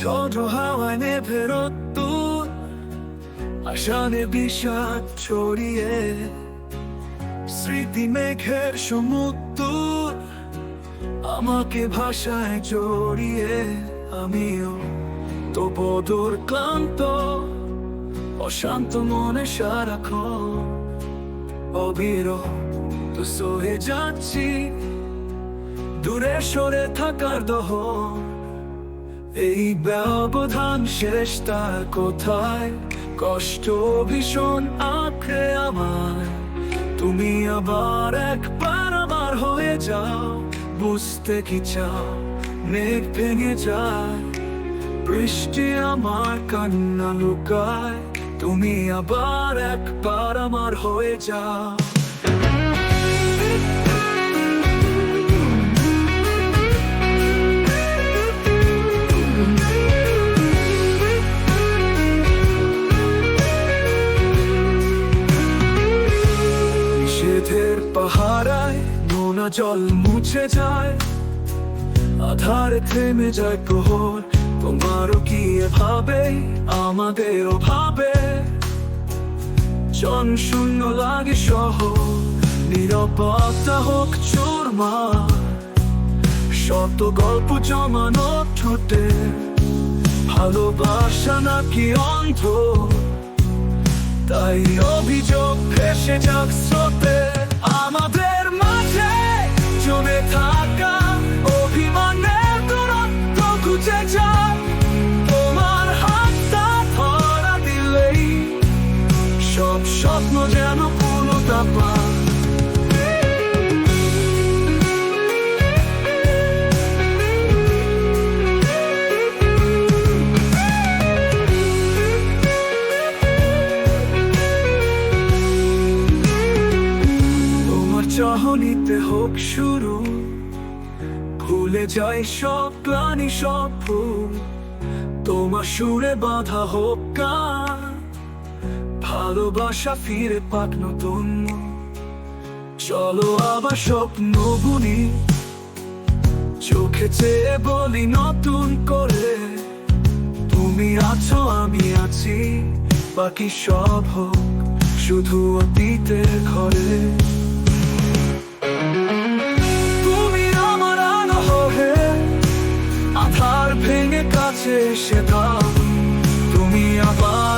ঝড় হাওয়ায় নেভে রোদ্দুর আশানে বিষাদ ছড়িয়ে, স্মৃতি মেঘের সমুদ্র, আমাকে ভাষায় জড়িয়ে, আমিও তো বদর ক্লান্ত, অশান্ত মনে সারাক্ষণ, অবিরত সহে যাচ্ছি, দূরে সরে থাকার দহ এই ব্যবধান শেষটা কোথায়? কষ্ট ভীষণ আঁকড়ে আমার। তুমি আবার একবার আমার হয়ে যাও। বুঝতে কি চাও? মেঘ ভেঙে যায়। বৃষ্টি আমার কান্না লুকায়। তুমি আবার একবার আমার হয়ে যাও। জল মুছে যায়, আধারে থেমে যায় প্রহর। তোমারও কি এভাবে? আমাদেরও ভাবে। জন শূন্য লাগে সহ নিরাপত্তা হোক চোরমা শত গল্প জমানো ঠোঁটে, ভালোবাসা নাকি অন্ধ? তাই অভিযোগ ভেসে যাক স্রোতে, আমাদের চাহনিতে হোক শুরু ভুলে যাই সব প্রাণী সব ভুল। তোমার সুরে বাধা হোক গান ভালোবাসা ফিরে পাক নতুন। চলো আবার স্বপ্ন বুনি। চোখে চেয়ে বলি নতুন করে। তুমি আছো, আমি আছি, বাকি সব হোক শুধু অতীতে ঘরে। তুমি আমার আনো হবে আধার ভেঙে কাছে এসে তুমি আবার